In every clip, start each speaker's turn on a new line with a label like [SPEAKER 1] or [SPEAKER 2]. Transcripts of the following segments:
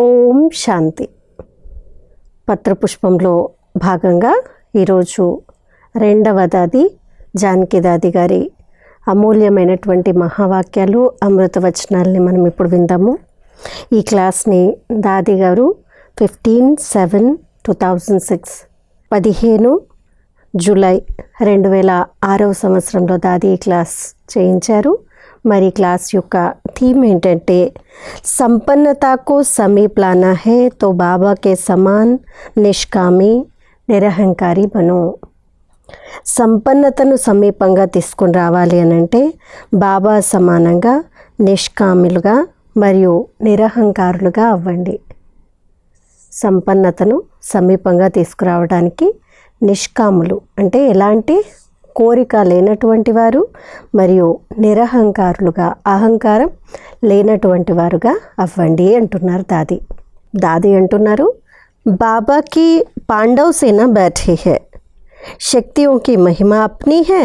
[SPEAKER 1] ఓం శాంతి. పత్రపుష్పంలో భాగంగా ఈరోజు రెండవ దాది జానకి దాది గారి అమూల్యమైనటువంటి మహావాక్యాలు అమృతవచనాల్ని మనం ఇప్పుడు విందాము. ఈ క్లాస్ని దాది గారు fifteen seven two thousand six పదిహేను జూలై రెండు వేల ఆరవ సంవత్సరంలో దాది క్లాస్ చేయించారు. మరి క్లాస్ యొక్క థీమ్ ఏంటంటే సంపన్నతకు సమీప్లానా హే తో బాబాకే సమాన్ నిష్కామి నిరహంకారి బను. సంపన్నతను సమీపంగా తీసుకుని రావాలి అని అంటే బాబా సమానంగా నిష్కాములుగా మరియు నిరహంకారులుగా అవ్వండి. సంపన్నతను సమీపంగా తీసుకురావడానికి నిష్కాములు అంటే ఎలాంటి కోరిక లేనటువంటి వారు మరియు నిరహంకారులుగా అహంకారం లేనటువంటి వారుగా అవ్వండి అంటున్నారు దాది దాది అంటున్నారు బాబాకి పాండవ్ సేన बैठे है शक्तियों की महिमा अपनी है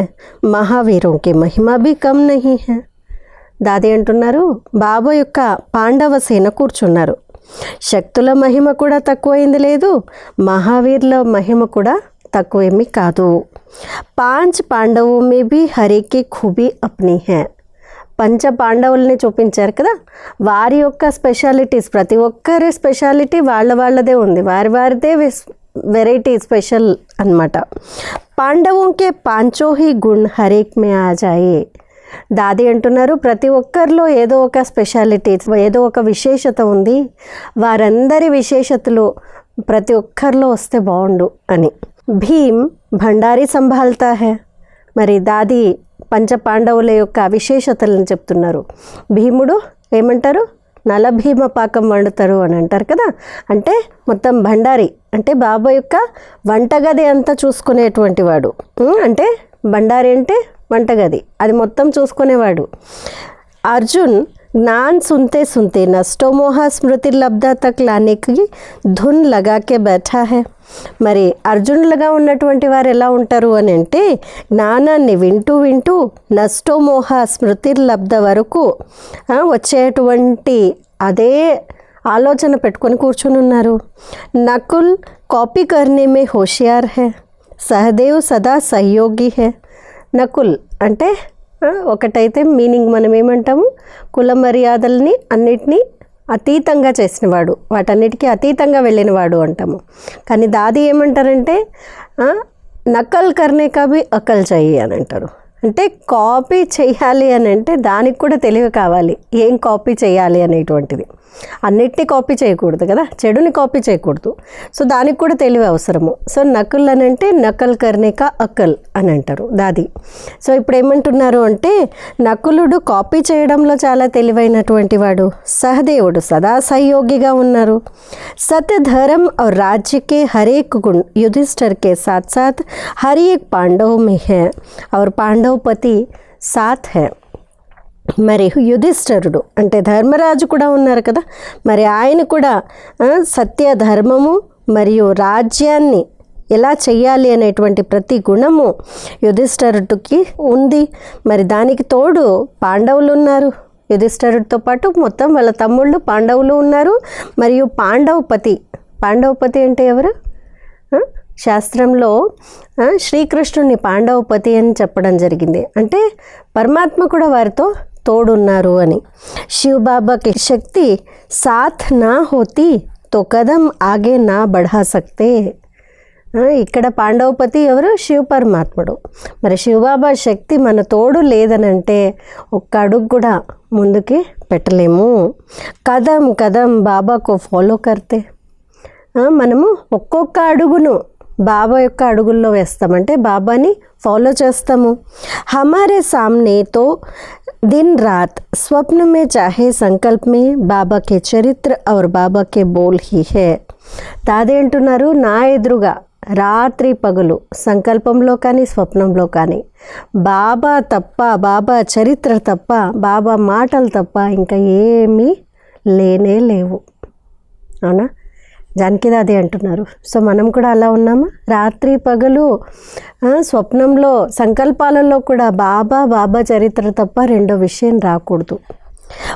[SPEAKER 1] महावीरों की महिमा भी कम नहीं है దాది అంటున్నారు బాబా యొక్క పాండవ సేన కూర్చున్నారు శక్తుల మహిమ కూడా తక్కువైంది లేదు మహావీరుల మహిమ కూడా తక్కువేమీ కాదు పాంచ్ పాండవు మే బి హరికి ఖూబీ అప్నీ హే పంచ పాండవుల్ని చూపించారు కదా వారి యొక్క స్పెషాలిటీస్ ప్రతి ఒక్కరి స్పెషాలిటీ వాళ్ళ వాళ్ళదే ఉంది వారి వారిదే వెరైటీ స్పెషల్ అన్నమాట పాండవుకే పాంచో హీ గుణ్ హరేక్ మే ఆజాయి దాది అంటున్నారు ప్రతి ఒక్కరిలో ఏదో ఒక స్పెషాలిటీ ఏదో ఒక విశేషత ఉంది వారందరి విశేషతలు ప్రతి ఒక్కరిలో వస్తే బాగుండు అని భీమ్ భండారి సంభాల్తా హే. మరి దాది పంచ పాండవుల యొక్క విశేషతలను చెప్తున్నారు. భీముడు ఏమంటారు? నలభీమ పాకం వండుతారు అని అంటారు కదా? అంటే మొత్తం భండారి అంటే బాబా యొక్క వంటగది అంతా చూసుకునేటువంటి వాడు. అంటే భండారి అంటే వంటగది అది మొత్తం చూసుకునేవాడు. అర్జున్ ज्ञान सुनते सुनते नष्टोमोह स्मृति लब्धा तक लाने की ధున్ లగాకే బెఠా హే మరి అర్జునులుగా ఉన్నటువంటి వారు ఎలా ఉంటారు అని అంటే జ్ఞానాన్ని వింటూ వింటూ నష్టోమోహ స్మృతి లబ్ధ వరకు ఆ, వచ్చేటువంటి అదే ఆలోచన పెట్టుకొని కూర్చుని ఉన్నారు నకుల్ కాపీ కర్నే మే హోషియార్ హే సహదేవ్ సదా సహయోగి హే నకుల్ అంటే ఆ, ఒకటైతే మీనింగ్ మనం ఏమంటాము? కుల మర్యాదల్ని అన్నిటినీ అతీతంగా చేసినవాడు. వాటన్నిటికీ అతీతంగా వెళ్ళినవాడు అంటాము. కానీ దాది ఏమంటారంటే నకల్ కర్నే కవి అకల్ చెయ్యి అని అంటారు. అంటే కాపీ చేయాలి అని అంటే దానికి కూడా తెలివి కావాలి. ఏం కాపీ చేయాలి అనేటువంటిది. అన్నిటినీ కాపీ చేయకూడదు కదా? చెడుని కాపీ చేయకూడదు. సో దానికి కూడా తెలివి అవసరము. సో నకుల్ అని అంటే నకల్ కర్ణిక అకల్ అని అంటారు దాది. సో ఇప్పుడు ఏమంటున్నారు అంటే నకులుడు కాపీ చేయడంలో చాలా తెలివైనటువంటి వాడు సహదేవుడు సదా సహయోగిగా ఉన్నారు. సత్ రాజ్యకే హరేక్ గుణ్ యుధిష్ఠర్కే సాత్ సాత్ హర్ ఏక్ పాండవ్ మిహే అవర్ పాండవ్ ద్రౌపది సాత్ హే. మరి యుధిష్ఠరుడు అంటే ధర్మరాజు కూడా ఉన్నారు కదా మరి ఆయన కూడా సత్య ధర్మము మరియు రాజ్యాన్ని ఎలా చేయాలి అనేటువంటి ప్రతి గుణము యుధిష్ఠరుడికి ఉంది. మరి దానికి తోడు పాండవులు ఉన్నారు. యుధిష్ఠరుడితో పాటు మొత్తం వాళ్ళ తమ్ముళ్ళు పాండవులు ఉన్నారు. మరియు పాండవపతి పాండవపతి అంటే ఎవరు? శాస్త్రంలో శ్రీకృష్ణుని పాండవపతి అని చెప్పడం జరిగింది. అంటే పరమాత్మ కూడా వారితో తోడున్నారు అని. శివబాబాకి శక్తి సాత్ నా హోతి తో కదం ఆగే నా బఢా సక్తే. ఇక్కడ పాండవపతి ఎవరు? శివ పరమాత్ముడు. మరి శివబాబా శక్తి మన తోడు లేదనంటే ఒక్క అడుగు కూడా ముందుకి పెట్టలేము. కదం కదం బాబాకు ఫాలో కర్తే. మనము ఒక్కొక్క అడుగును బాబా యొక్క అడుగుల్లో వేస్తామంటే బాబాని ఫాలో చేస్తాము హమారే సామ్నే తో दिन रात स्वप्न में चाहे संकल्प में बाबा के चरित्र और बाबा के बोल ही है దాది అంటున్నారు నా ఎదురుగా రాత్రి పగులు సంకల్పంలో కానీ స్వప్నంలో కానీ బాబా తప్ప బాబా చరిత్ర తప్ప బాబా మాటలు తప్ప ఇంకా ఏమీ లేనే లేవు అవునా జానకి దాది అంటున్నారు సో మనం కూడా అలా ఉన్నామా రాత్రి పగలు ఆ, స్వప్నంలో సంకల్పాలలో కూడా బాబా బాబా చరిత్ర తప్ప రెండో విషయం రాకూడదు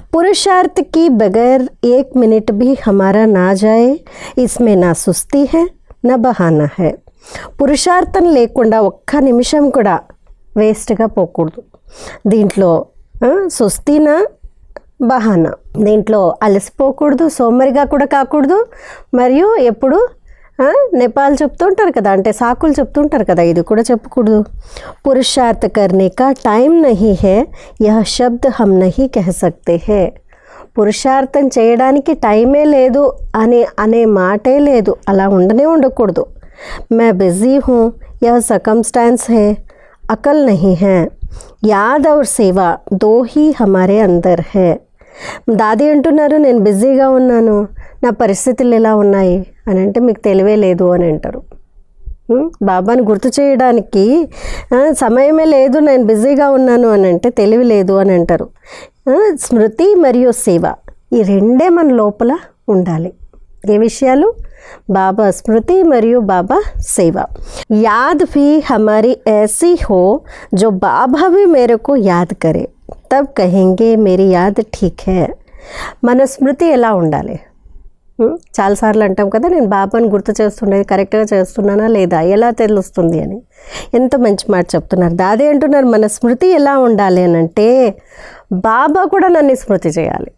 [SPEAKER 1] पुरुषार्थ की बगैर एक मिनट भी हमारा ना जाए इसमें ना सुस्ती है ना बहाना है పురుషార్థం లేకుండా ఒక్క నిమిషం కూడా వేస్ట్గా పోకూడదు దీంట్లో ఆ, సుస్థిన బహానా. దీంట్లో అలసిపోకూడదు సోమరిగా కూడా కాకూడదు. మరియు ఎప్పుడు నెపాల్ చెప్తుంటారు కదా అంటే సాకులు చెప్తుంటారు కదా ఇది కూడా చెప్పకూడదు. పురుషార్థ కర్ణిక టైం నహి హే యహ శబ్ద హమ్ నహి కహ సక్తే హే. పురుషార్థం చేయడానికి టైమే లేదు అని అనే మాటే లేదు. అలా ఉండనే ఉండకూడదు. మే బిజీ హూ యహ సకమ్స్టాన్స్ హే అకల్ నహి హే. యాద్ ఔర్ సేవ దో హమారే అందర్ హే. దాది అంటున్నారు నేను బిజీగా ఉన్నాను. నా పరిస్థితులు ఎలా ఉన్నాయి? అని అంటే మీకు తెలివే లేదు అని అంటారు. బాబాని గుర్తు చేయడానికి సమయమే లేదు నేను బిజీగా ఉన్నాను అని అంటే తెలివి లేదు అని అంటారు. స్మృతి మరియు సేవ ఈ రెండే మన లోపల ఉండాలి. ఏ విషయాలు? బాబా స్మృతి మరియు బాబా సేవ యాద్ ఫీ హమారీ ఏసీ హో జో బాబా మేరకు యాద్ కరే. తబ్ కహెంగే మేరీ యాద్ ఠీక్ హే మన స్మృతి ఎలా ఉండాలి? చాలాసార్లు అంటాం కదా నేను బాబాని గుర్తు చేస్తుండేది కరెక్ట్గా చేస్తున్నానా లేదా? ఎలా తెలుస్తుంది? అని. ఎంత మంచి మాట చెప్తున్నారు. దాదే అంటున్నారు మన స్మృతి ఎలా ఉండాలి? అని అంటే బాబా కూడా నన్ను స్మృతి చేయాలి.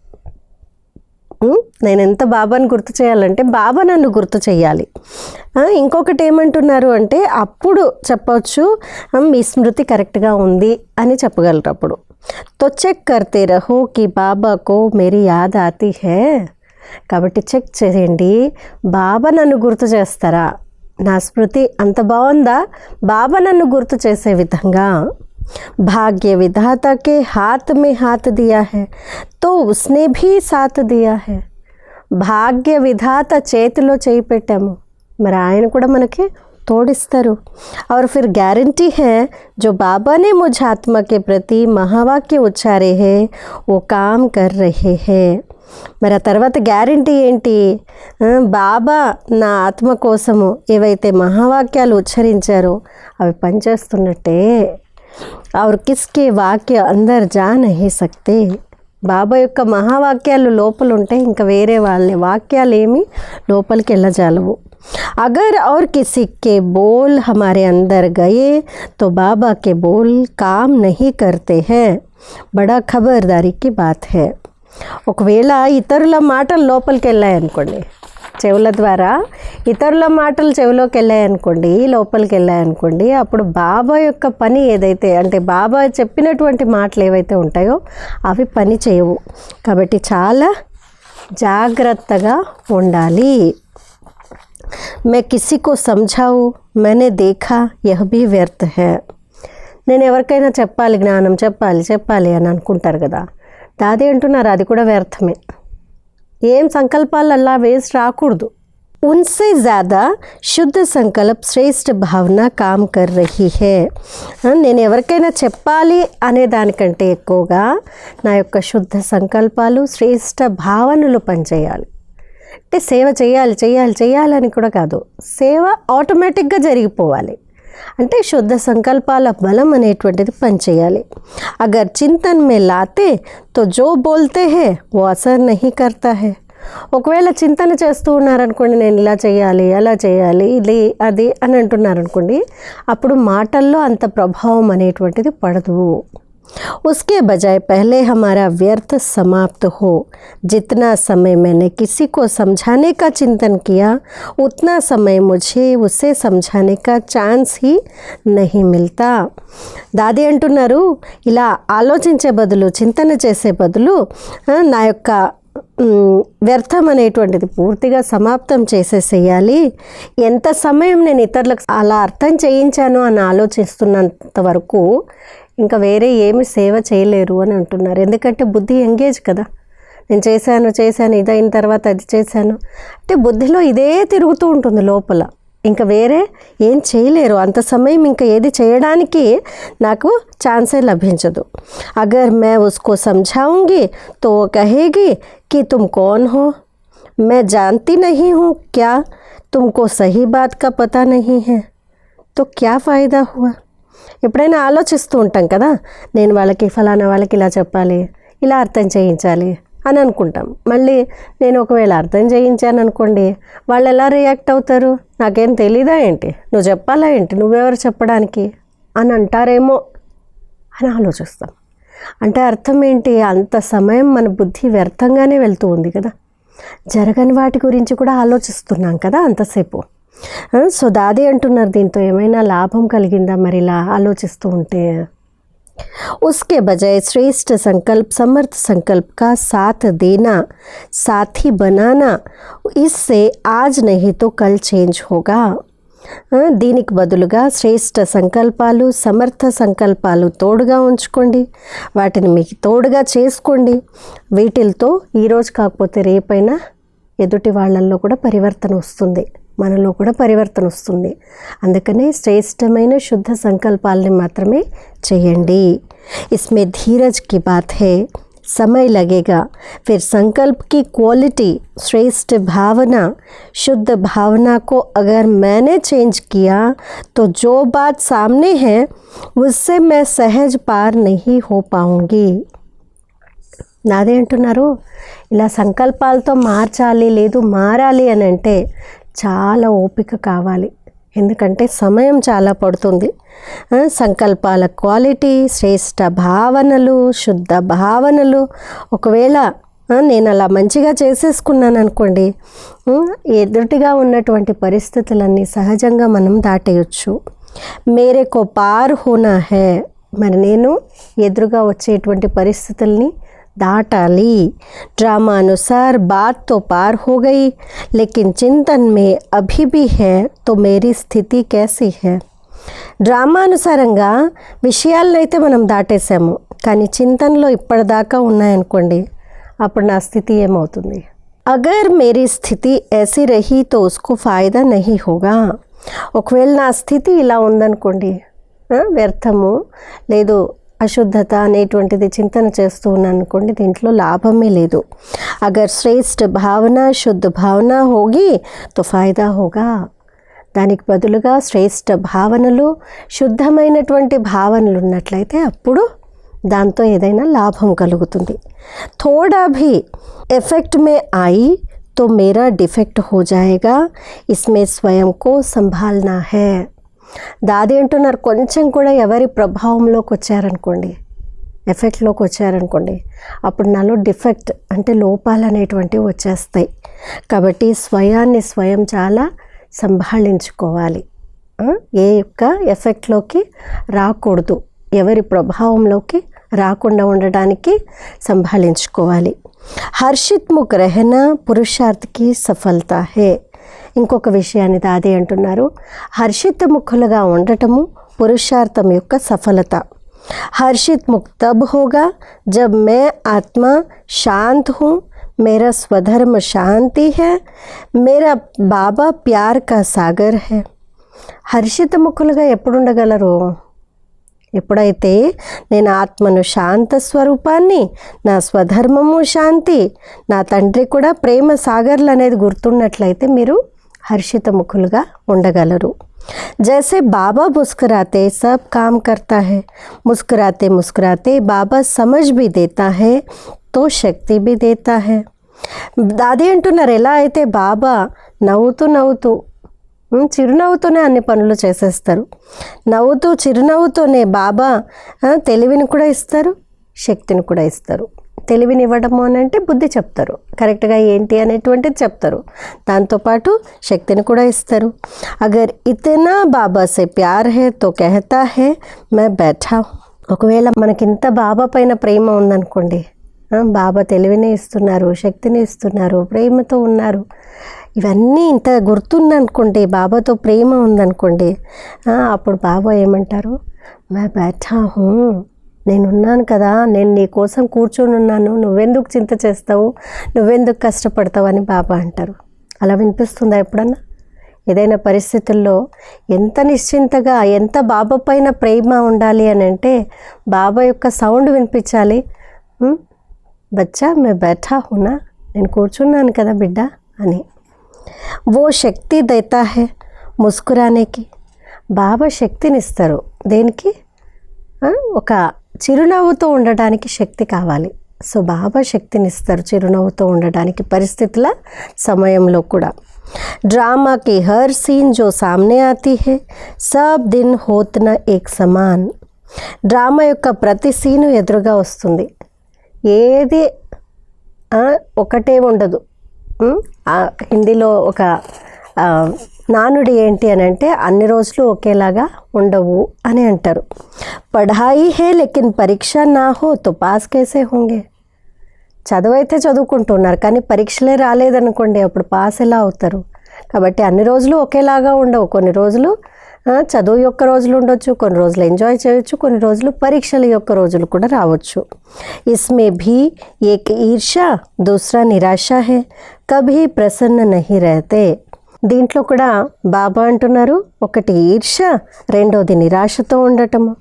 [SPEAKER 1] నేను ఎంత బాబాని గుర్తు చేయాలంటే బాబా నన్ను గుర్తు చేయాలి. ఇంకొకటి ఏమంటున్నారు అంటే అప్పుడు చెప్పవచ్చు మీ స్మృతి కరెక్ట్గా ఉంది అని చెప్పగలరు అప్పుడు. తో చెక్ కర్తే రహో కి బాబాకో మేరీ యాద్ ఆతి హే కాబట్టి చెక్ చేయండి బాబా నన్ను గుర్తు చేస్తారా నా స్మృతి అంత బాగుందా బాబా నన్ను గుర్తు చేసే విధంగా भाग्य विधाता के हाथ में हाथ दिया है तो उसने भी साथ दिया है భాగ్య విధాత చేతిలో చేయి పెట్టాము మరి ఆయన కూడా మనకి తోడిస్తారు और फिर गारंटी है जो बाबा ने मुझ आत्मा के प्रति महावाक्य उच्चारे हैं वो काम कर रहे हैं మరి ఆ తర్వాత గ్యారంటీ ఏంటి ఆ, బాబా నా ఆత్మ కోసము ఏవైతే మహావాక్యాలు ఉచ్చరించారో అవి పనిచేస్తున్నట్టే और किसके వాక్య అందరు జా నహీ సక్తే బాబా యొక్క మహావాక్యాలు లోపల ఉంటే ఇంకా వేరే వాళ్ళ వాక్యాలు ఏమి లోపలికి వెళ్ళజాలవు अगर और किसी के बोल हमारे अंदर गए तो बाबा के बोल काम नहीं करते हैं बड़ा खबरदारी की बात है ఒకవేళ ఇతరుల మాటలు లోపలికి వెళ్ళాయనుకోండి చెవుల ద్వారా ఇతరుల మాటలు చెవిలోకి వెళ్ళాయనుకోండి లోపలికి వెళ్ళాయనుకోండి అప్పుడు బాబా యొక్క పని ఏదైతే అంటే బాబా చెప్పినటువంటి మాటలు ఏవైతే ఉంటాయో అవి పని చేయవు కాబట్టి చాలా జాగ్రత్తగా ఉండాలి मैं किसी को समझाऊँ मैंने देखा यह भी व्यर्थ है నేను ఎవరికైనా చెప్పాలి జ్ఞానం చెప్పాలి చెప్పాలి అని అనుకుంటారు కదా దాది అంటున్నారు అది కూడా వ్యర్థమే ఏం సంకల్పాలు అలా వేస్ట్ రాకూడదు उनसे ज़्यादा శుద్ధ సంకల్ప్ శ్రేష్ఠ భావన కామ్ కర్ రహీ హే నేను ఎవరికైనా చెప్పాలి అనే దానికంటే ఎక్కువగా నా యొక్క శుద్ధ సంకల్పాలు శ్రేష్ఠ భావనలు పనిచేయాలి అంటే సేవ చేయాలి చేయాలి చేయాలని కూడా కాదు. సేవ ఆటోమేటిక్గా జరిగిపోవాలి. అంటే శుద్ధ సంకల్పాల బలం అనేటువంటిది పనిచేయాలి. అగర్ చింతన్ మే లాతే తో జో బోల్తే హే ఓ అసర్ నహి కర్తా హే. ఒకవేళ చింతన చేస్తూ ఉన్నారనుకోండి నేను ఇలా చేయాలి అలా చేయాలి ఇది అది అని అంటున్నారనుకోండి అప్పుడు మాటల్లో అంత ప్రభావం అనేటువంటిది పడదు. उसके बजाय पहले हमारा व्यर्थ समाप्त हो जितना समय मैंने किसी को समझाने का चिंतन किया उतना समय मुझे उसे समझाने का चांस ही नहीं मिलता దాది అంటున్నారు ఇలా ఆలోచించే బదులు చింతన చేసే బదులు ఆ, నా యొక్క మ్, వ్యర్థం అనేటువంటిది పూర్తిగా సమాప్తం చేసేసేయాలి ఎంత సమయం నేను ఇతరులకు అలా అర్థం చేయించాను అని ఆలోచిస్తున్నంత వరకు ఇంకా వేరే ఏమి సేవ చేయలేరు అని అంటున్నారు ఎందుకంటే బుద్ధి ఎంగేజ్ కదా నేను చేశాను చేశాను ఇదైన తర్వాత అది చేశాను అంటే బుద్ధిలో ఇదే తిరుగుతూ ఉంటుంది లోపల ఇంకా వేరే ఏం చేయలేరు అంత సమయం ఇంకా ఏది చేయడానికి నాకు ఛాన్సే లభించదు అగర్ మే ఉస్కో సమజాਉਂగి తో కహేగి కి తుమ్ కోన్ హో మే జాన్తి నహీ హూ క్యా తుమ్కో సహీ బాత్ కా పతా నహీ హే తో క్యా ఫాయిదా హువా ఎప్పుడైనా ఆలోచిస్తూ ఉంటాం కదా నేను వాళ్ళకి ఫలానా వాళ్ళకి ఇలా చెప్పాలి ఇలా అర్థం చేయించాలి అని అనుకుంటాం. మళ్ళీ నేను ఒకవేళ అర్థం చేయించాను అనుకోండి వాళ్ళు ఎలా రియాక్ట్ అవుతారు? నాకేం తెలీదా ఏంటి? నువ్వు చెప్పాలా ఏంటి? నువ్వెవరు చెప్పడానికి? అని అంటారేమో అని ఆలోచిస్తాం. అంటే అర్థం ఏంటి? అంత సమయం మన బుద్ధి వ్యర్థంగానే వెళ్తూ ఉంది కదా. జరగని వాటి గురించి కూడా ఆలోచిస్తున్నాం కదా అంతసేపు. సో దాది అంటున్నారు దీంతో ఏమైనా లాభం కలిగిందా మరి ఇలా ఆలోచిస్తూ ఉంటే उसके बजाय श्रेष्ठ संकल्प समर्थ संकल्प का साथ देना साथी बनाना इससे आज नहीं तो कल చేంజ్ होगा ఆ, దీనికి బదులుగా శ్రేష్ఠ సంకల్పాలు సమర్థ సంకల్పాలు తోడుగా ఉంచుకోండి వాటిని మీకు తోడుగా చేసుకోండి వీటితో ఈరోజు కాకపోతే రేపైనా ఎదుటి వాళ్ళల్లో కూడా పరివర్తన వస్తుంది మనలో కూడా పరివర్తన వస్తుంది అందుకనే శ్రేష్టమైన శుద్ధ సంకల్పాలని మాత్రమే చేయండి ఇస్మే ధీరజ్ కి బాత్ హే समय लगेगा फिर संकल्प की क्वालिटी श्रेष्ठ भावना शुद्ध भावना को अगर मैंने चेंज किया तो जो बात सामने है उससे मैं सहज पार नहीं हो पाऊंगी నాదే అంటున్నారు ఇలా సంకల్పాలతో మార్చాలి లేదు మారాలి అని అంటే చాలా ఓపిక కావాలి. ఎందుకంటే సమయం చాలా పడుతుంది. సంకల్పాల క్వాలిటీ శ్రేష్ట భావనలు శుద్ధ భావనలు. ఒకవేళ నేను అలా మంచిగా చేసేసుకున్నాను అనుకోండి ఎదుటిగా ఉన్నటువంటి పరిస్థితులన్నీ సహజంగా మనం దాటేయచ్చు. మేరేకో పార్ హోనా హే. మరి నేను ఎదురుగా వచ్చేటువంటి పరిస్థితుల్ని दाटाली ड्रामा अनुसार बात तो पार हो गई लेकिन चिंतन में अभी भी है तो मेरी स्थिति कैसी है డ్రామానుసారంగా విషయాలనైతే మనం దాటేసాము కానీ చింతనలో ఇప్పటిదాకా ఉన్నాయనుకోండి అప్పుడు నా స్థితి ఏమవుతుంది అగర్ మేరీ స్థితి ऐसी रही तो उसको फ़ायदा नहीं होगा ఒకవేళ నా స్థితి ఇలా ఉందనుకోండి ఆ, వ్యర్థము లేదు అశుద్ధత అనేటువంటిది చింతన చేస్తూ ఉన్నాను అనుకోండి దీంట్లో లాభమే లేదు. అగర్ శ్రేష్ఠ భావన శుద్ధ భావన హోగి తో ఫాయిదా హోగా. దానికి బదులుగా శ్రేష్ఠ భావనలు శుద్ధమైనటువంటి భావనలు ఉన్నట్లయితే అప్పుడు దాంతో ఏదైనా లాభం కలుగుతుంది. థోడా భీ ఎఫెక్ట్ మే ఆయి తో మేరా డిఫెక్ట్ హో జాయేగా. ఇస్మే స్వయం కో సంభాల్నా హే. దాది అంటున్నారు కొంచెం కూడా ఎవరి ప్రభావంలోకి వచ్చారనుకోండి ఎఫెక్ట్లోకి వచ్చారనుకోండి అప్పుడు నాలో డిఫెక్ట్ అంటే లోపాలు అనేటువంటివి వచ్చేస్తాయి. కాబట్టి స్వయాన్ని స్వయం చాలా సంభాళించుకోవాలి. ఏ యొక్క ఎఫెక్ట్లోకి రాకూడదు. ఎవరి ప్రభావంలోకి రాకుండా ఉండడానికి సంభాళించుకోవాలి. హర్షిత్ ముఖ్ పురుషార్థకి సఫలత హే ఇంకొక విషయాన్ని దాది అంటున్నారు హర్షిత ముఖులుగా ఉండటము పురుషార్థం యొక్క సఫలత हर्षित मुख तब होगा जब मैं आत्मा शांत हूँ मेरा स्वधर्म शांति है मेरा बाबा प्यार का सागर है హర్షిత ముఖులుగా ఎప్పుడు ఉండగలరు ఎప్పుడైతే నేను ఆత్మను శాంత స్వరూపాన్ని నా స్వధర్మము శాంతి నా తండ్రి కూడా ప్రేమ సాగర్లు అనేది గుర్తున్నట్లయితే మీరు హర్షిత ముఖులుగా ఉండగలరు जैसे बाबा मुस्कुराते सब काम करता है मुस्कुराते मुस्कुराते बाबा समझ भी देता है तो शक्ति भी देता है దాది అంటున్నారు ఎలా అయితే బాబా నవ్వుతూ నవ్వుతూ ఉమ్, చిరునవ్వుతోనే అన్ని పనులు చేసేస్తారు. నవ్వుతూ చిరునవ్వుతోనే బాబా తెలివిని కూడా ఇస్తారు శక్తిని కూడా ఇస్తారు. తెలివిని ఇవ్వడము అని అంటే బుద్ధి చెప్తారు. కరెక్ట్గా ఏంటి అనేటువంటిది చెప్తారు. దాంతోపాటు శక్తిని కూడా ఇస్తారు. అగర్ ఇతనా బాబా సే ప్యార్ హే తో కెహతా హే మే బెఠా. ఒకవేళ ఒకవేళ మనకింత బాబా పైన ప్రేమ ఉందనుకోండి బాబా తెలివిని ఇస్తున్నారు శక్తిని ఇస్తున్నారు ప్రేమతో ఉన్నారు ఇవన్నీ ఇంత గుర్తుందనుకోండి బాబాతో ప్రేమ ఉందనుకోండి. అప్పుడు బాబా ఏమంటారు? మే బైఠా నేనున్నాను కదా నేను నీ కోసం కూర్చొని ఉన్నాను నువ్వెందుకు చింత చేస్తావు నువ్వెందుకు కష్టపడతావు అని బాబా అంటారు. అలా వినిపిస్తుందా ఎప్పుడన్నా? ఏదైనా పరిస్థితుల్లో ఎంత నిశ్చింతగా ఎంత బాబా పైన ప్రేమ ఉండాలి అని అంటే బాబా యొక్క సౌండ్ వినిపించాలి. బచ్చా మే బైఠా హునా నేను కూర్చున్నాను కదా బిడ్డ అని. ఓ శక్తి దైతా హే ముస్కురానికి బాబా శక్తినిస్తారు దేనికి ఒక చిరునవ్వుతో ఉండడానికి శక్తి కావాలి. సో బాబా శక్తినిస్తారు చిరునవ్వుతో ఉండడానికి పరిస్థితుల సమయంలో కూడా. డ్రామాకి హర్ సీన్ జో సామ్నే ఆతీ హే సబ్ దిన్ హోత్న ఏక్ సమాన్. డ్రామా యొక్క ప్రతి సీను ఎదురుగా వస్తుంది. ఏది ఒకటే ఉండదు. హిందీలో ఒక నానుడి ఏంటి అని అంటే అన్ని రోజులు ఒకేలాగా ఉండవు అని అంటారు. పఢాయి హే లెకిన్ పరీక్ష నా హో తో పాస్ కేసే హోంగే. చదువు అయితే చదువుకుంటున్నారు కానీ పరీక్షలే రాలేదనుకోండి అప్పుడు పాస్ ఎలా అవుతారు? కాబట్టి అన్ని రోజులు ఒకేలాగా ఉండవు. కొన్ని రోజులు చదువు యొక్క రోజులు ఉండొచ్చు కొన్ని రోజులు ఎంజాయ్ చేయొచ్చు కొన్ని రోజులు పరీక్షల యొక్క రోజులు కూడా రావచ్చు. ఇస్మే భీ ఏక్ ఈర్ష దూసరా నిరాశ హే కభీ ప్రసన్న నహి రహతే. దీంట్లో కూడా బాబా అంటున్నారు ఒకటి ఈర్ష రెండోది నిరాశతో ఉండటము.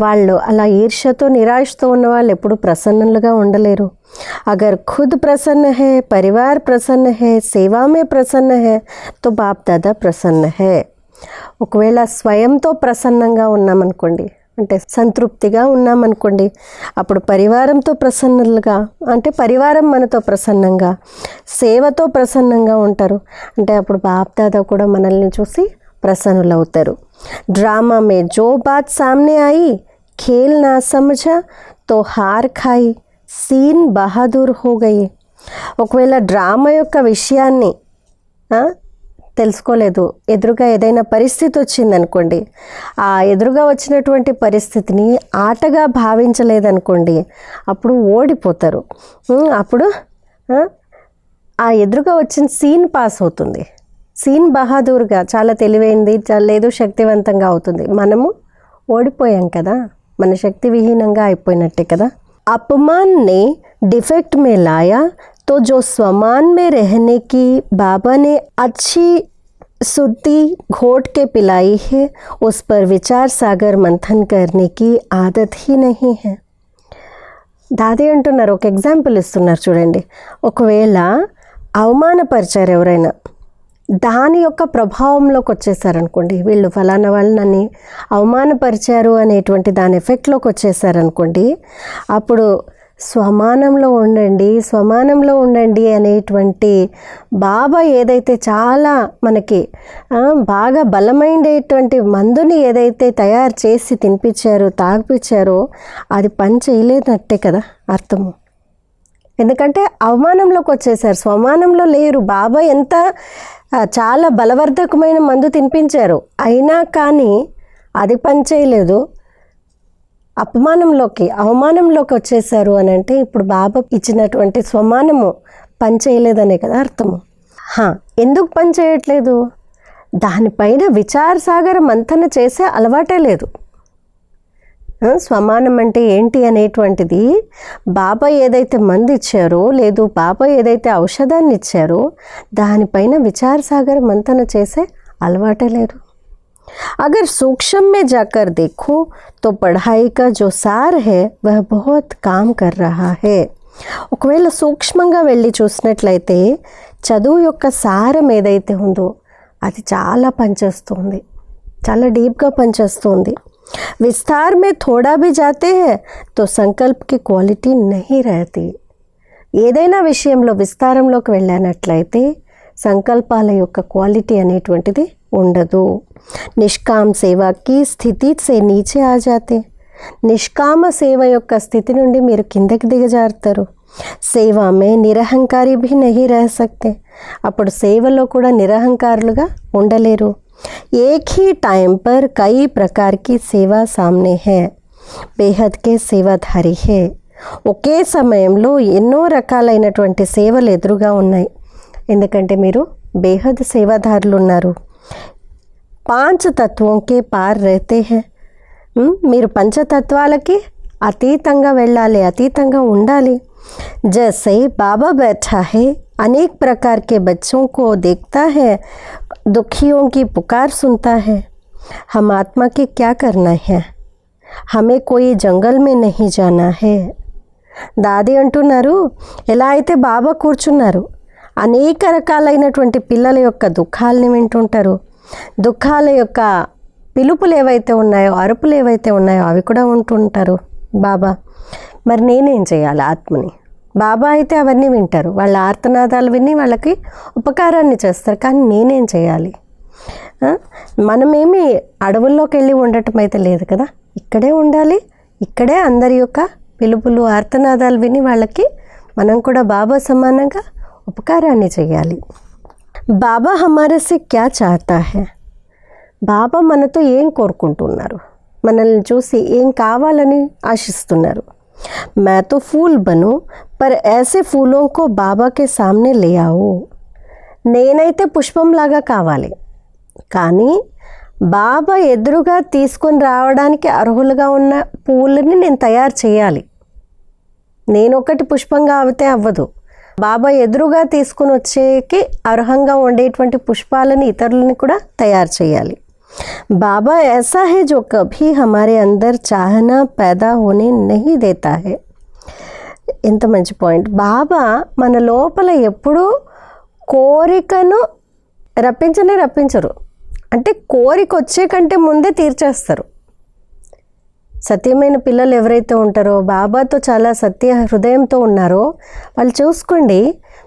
[SPEAKER 1] వాళ్ళు అలా ఈర్ష్యతో నిరాశతో ఉన్న వాళ్ళు ఎప్పుడు ప్రసన్నులుగా ఉండలేరు. అగర్ ఖుద్ ప్రసన్న హే పరివార్ ప్రసన్న హే సేవా మే ప్రసన్న హే తో బాప్ దాదా ప్రసన్న హే. ఒకవేళ స్వయంతో ప్రసన్నంగా ఉన్నామనుకోండి అంటే సంతృప్తిగా ఉన్నామనుకోండి అప్పుడు పరివారంతో ప్రసన్నులుగా అంటే పరివారం మనతో ప్రసన్నంగా సేవతో ప్రసన్నంగా ఉంటారు. అంటే అప్పుడు బాప్దాదా కూడా మనల్ని చూసి ప్రసన్నులవుతారు. డ్రామా మే జో బాత్ సామ్నే ఆయి ఖేల్ నా సమझा తో హార్ ఖాయి సీన్ బహాదూర్ హోగయి ఒకవేళ డ్రామా యొక్క విషయాన్ని తెలుసుకోలేదు ఎదురుగా ఏదైనా పరిస్థితి వచ్చిందనుకోండి ఆ ఎదురుగా వచ్చినటువంటి పరిస్థితిని ఆటగా భావించలేదనుకోండి అప్పుడు ఓడిపోతారు ఉమ్, అప్పుడు ఆ, ఆ ఎదురుగా వచ్చిన సీన్ పాస్ అవుతుంది సీన్ బహాదూర్గా చాలా తెలివైంది చాలా లేదు శక్తివంతంగా అవుతుంది మనము ఓడిపోయాం కదా మన శక్తి విహీనంగా అయిపోయినట్టే కదా अपमान ने डिफेक्ट में लाया तो जो स्वमान में रहने की बाबा ने अच्छी सुर्ती घोट के पिलाई है उस पर विचार सागर मंथन करने की आदत ही नहीं है దాది అంటున్నారు ఒక ఎగ్జాంపుల్ ఇస్తున్నారు చూడండి ఒకవేళ అవమానపరిచారు ఎవరైనా దాని యొక్క ప్రభావంలోకి వచ్చేసారనుకోండి వీళ్ళు ఫలానా వాళ్ళు నన్ను అవమానపరిచారు అనేటువంటి దాని ఎఫెక్ట్లోకి వచ్చేసారనుకోండి అప్పుడు స్వమానంలో ఉండండి స్వమానంలో ఉండండి అనేటువంటి బాబా ఏదైతే చాలా మనకి బాగా బలమైనటువంటి మందుని ఏదైతే తయారు చేసి తినిపించారో తాగిపించారో అది పని చేయలేనట్టే కదా అర్థము. ఎందుకంటే అవమానంలోకి వచ్చేసారు. స్వమానంలో లేరు. బాబా ఎంత చాలా బలవర్ధకమైన మందు తినిపించారు. అయినా కానీ అది పని చేయలేదు. అపమానంలోకి అవమానంలోకి వచ్చేసారు అని అంటే ఇప్పుడు బాబా ఇచ్చినటువంటి స్వమానము పని చేయలేదనే కదా అర్థము. హా, ఎందుకు పని చేయట్లేదు? దానిపైన విచార సాగర మంథన చేసే అలవాటే లేదు. స్వమానం అంటే ఏంటి అనేటువంటిది? బాబా ఏదైతే మందు ఇచ్చారో లేదు బాబా ఏదైతే ఔషధాన్ని ఇచ్చారో దానిపైన విచార సాగర మంతన చేసే అలవాటే లేదు. अगर सूक्ष्म में जाकर देखो तो पढ़ाई का जो सार है वह बहुत काम कर रहा है ఒకవేళ సూక్ష్మంగా వెళ్ళి చూసినట్లయితే చదువు యొక్క సారం ఏదైతే ఉందో అది చాలా పనిచేస్తుంది చాలా డీప్గా పనిచేస్తుంది విస్తార్ మే థోడా भी जाते हैं तो संकल्प की क्वालिटी नहीं रहती ఏదైనా విషయంలో విస్తారంలోకి వెళ్ళానట్లయితే సంకల్పాల యొక్క క్వాలిటీ అనేటువంటిది ఉండదు. నిష్కామ సేవకి స్థితి సే నీచే ఆ జాతే. నిష్కామ సేవ యొక్క స్థితి నుండి మీరు కిందకి దిగజారుతారు. సేవామే నిరహంకారి భీ నహి రహసక్తే అప్పుడు సేవలో కూడా నిరహంకారులుగా ఉండలేరు. ఏక్ హీ టైం పర్ కై ప్రకార్కి సేవ సామ్నే హే. బేహద్కే సేవాధారి హే. ఒకే సమయంలో ఎన్నో రకాలైనటువంటి సేవలు ఎదురుగా ఉన్నాయి. ఎందుకంటే మీరు బేహద్ సేవాదారులు ఉన్నారు పాంచ్ తత్వంకే పార్ రేతే హే ఉమ్, మీరు పంచతత్వాలకి అతీతంగా వెళ్ళాలి అతీతంగా ఉండాలి जैसे बाबा बैठा है अनेक प्रकार के बच्चों को देखता है दुखियों की पुकार सुनता है हम आत्मा के क्या करना है हमें कोई जंगल में नहीं जाना है దాది అంటున్నారు ఎలా అయితే బాబా కూర్చున్నారు అనేక రకాలైనటువంటి పిల్లల యొక్క దుఃఖాలని వింటుంటారు దుఃఖాల యొక్క పిలుపులు ఏవైతే ఉన్నాయో అరుపులు ఏవైతే ఉన్నాయో అవి కూడా ఉంటుంటారు బాబా. మరి నేనేం చేయాలి ఆత్మని? బాబా అయితే అవన్నీ వింటారు. వాళ్ళ ఆర్తనాదాలు విని వాళ్ళకి ఉపకారాన్ని చేస్తారు. కానీ నేనేం చేయాలి? మనమేమి అడవుల్లోకి వెళ్ళి ఉండటం అయితే లేదు కదా. ఇక్కడే ఉండాలి. ఇక్కడే అందరి యొక్క పిలుపులు ఆర్తనాదాలు విని వాళ్ళకి మనం కూడా బాబా సమానంగా ఉపకారాన్ని చేయాలి. బాబా హమారే సే క్యా చాహతా హై బాబా మనతో ఏం కోరుకుంటున్నారు మనల్ని చూసి ఏం కావాలని ఆశిస్తున్నారు मैं तो फूल बनूं पर ऐसे फूलों को బాబా के सामने ले आओ నేనైతే పుష్పంలాగా కావాలి కానీ బాబా ఎదురుగా తీసుకొని రావడానికి అర్హులుగా ఉన్న పువ్వులని నేను తయారు చేయాలి నేను ఒకటి పుష్పంగా అవుతే అవ్వదు బాబా ఎదురుగా తీసుకుని వచ్చేకి అర్హంగా ఉండేటువంటి పుష్పాలని ఇతరులని కూడా తయారు చేయాలి బాబా ऐसा है जो कभी हमारे अंदर चाहना पैदा होने नहीं देता है ఎంత మంచి పాయింట్ బాబా మన లోపల ఎప్పుడూ కోరికను రప్పించనే రప్పించరు అంటే కోరిక వచ్చే కంటే ముందే తీర్చేస్తారు సత్యమైన పిల్లలు ఎవరైతే ఉంటారో బాబాతో చాలా సత్య హృదయంతో ఉన్నారో వాళ్ళు చూసుకోండి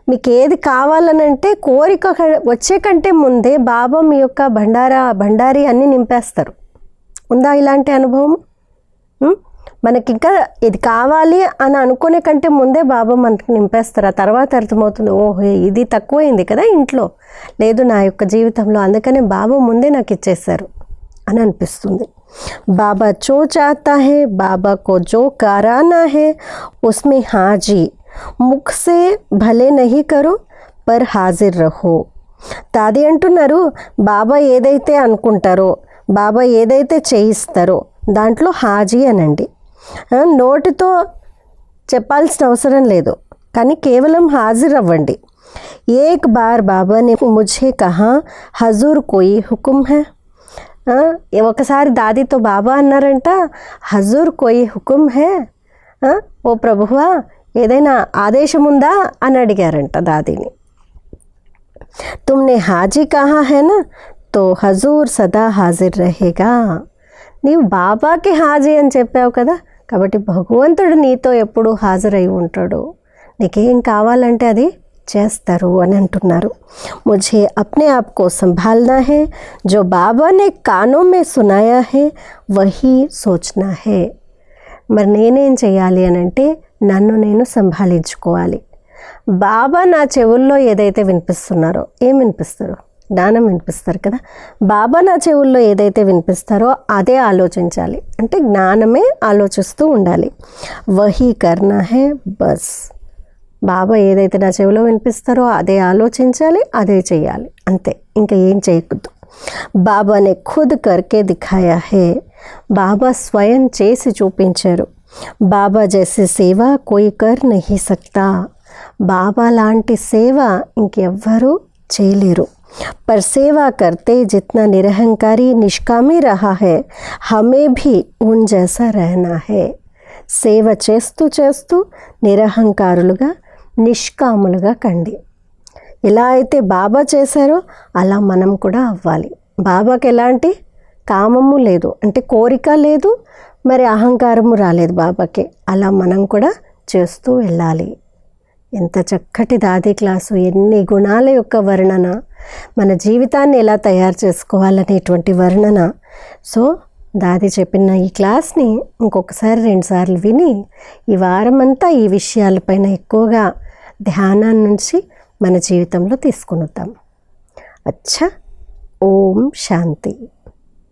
[SPEAKER 1] మీకు ఏది కావాలనంటే కోరిక వచ్చే కంటే ముందే బాబా మీ యొక్క భండారా భండారి అన్ని నింపేస్తారు. ఉందా ఇలాంటి అనుభవం? మనకి ఇంకా ఇది కావాలి అని అనుకునే కంటే ముందే బాబా మనకి నింపేస్తారు. ఆ తర్వాత అర్థమవుతుంది ఓహో ఇది తక్కువైంది కదా ఇంట్లో. లేదు నా యొక్క జీవితంలో అందుకనే బాబా ముందే నాకు ఇచ్చేశారు అని అనిపిస్తుంది. బాబా చో చాతా హే బాబా కో జో కారానా హే ఉస్మే హాజీ ముఖ్ సే భలే నహీ కరో పర్ హాజిర్ రహో దాది అంటున్నారు బాబా ఏదైతే అనుకుంటారో బాబా ఏదైతే చేయిస్తారో దాంట్లో హాజీ అనండి ఆ, నోటితో చెప్పాల్సిన అవసరం లేదు కానీ కేవలం హాజరు అవ్వండి ఏక్ బార్ బాబా నే ముझे కహా హజూర్ కోయి హుకుం హై ఆ, ఒకసారి దాదితో బాబా అన్నారంట హజూర్ కోయి హుకుం హే? ఓ ప్రభువా ఏదైనా ఆదేశం ఉందా అని అడిగారంట దాదిని. తుమ్నే హాజీ కహా హేనా తో హజూర్ సదా హాజిర్ రహేగా. నీవు బాబాకి హాజీ అని చెప్పావు కదా కాబట్టి భగవంతుడు నీతో ఎప్పుడూ హాజరై ఉంటాడు. నీకేం కావాలంటే అది చేస్తారు అని అంటున్నారు. ముజే అప్నే आप को संभालना है जो बाबा ने कानों में హే है वही మరి నేనేం చేయాలి అని అంటే నన్ను నేను సంభాలించుకోవాలి. బాబా నా చెవుల్లో ఏదైతే వినిపిస్తున్నారో ఏం వినిపిస్తారు? జ్ఞానం వినిపిస్తారు కదా. బాబా నా చెవుల్లో ఏదైతే వినిపిస్తారో అదే ఆలోచించాలి. అంటే జ్ఞానమే ఆలోచిస్తూ ఉండాలి. వహీ కర్ణ హే బస్. బాబా ఏదైతే నా చెవిలో వినిపిస్తారో అదే ఆలోచించాలి అదే చేయాలి అంతే ఇంకా ఏం చేయకూడదు బాబానే ఖుద్ కర్కే దిఖాయా హే బాబా స్వయం చేసి చూపించారు బాబా జైసే సేవ కోయి కర్ నహీ సక్తా బాబా లాంటి సేవ ఇంకెవ్వరూ చేయలేరు पर सेवा करते जितना निरहंकारी निष्कामी रहा है हमें भी उन जैसा रहना है సేవ చేస్తూ చేస్తూ నిరహంకారులుగా నిష్కాములుగా కండి. ఎలా అయితే బాబా చేశారో అలా మనం కూడా అవ్వాలి. బాబాకి ఎలాంటి కామము లేదు. అంటే కోరిక లేదు మరి అహంకారము రాలేదు బాబాకి. అలా మనం కూడా చేస్తూ వెళ్ళాలి. ఎంత చక్కటి దాది క్లాసు ఎన్ని గుణాల యొక్క వర్ణన మన జీవితాన్ని ఎలా తయారు చేసుకోవాలనేటువంటి వర్ణన. సో దాది చెప్పిన ఈ క్లాస్ని ఇంకొకసారి రెండుసార్లు విని ఈ వారమంతా ఈ విషయాలపైన ఎక్కువగా ధ్యానం నుంచి మన జీవితంలో తీసుకుని అచ్చా ఓం శాంతి.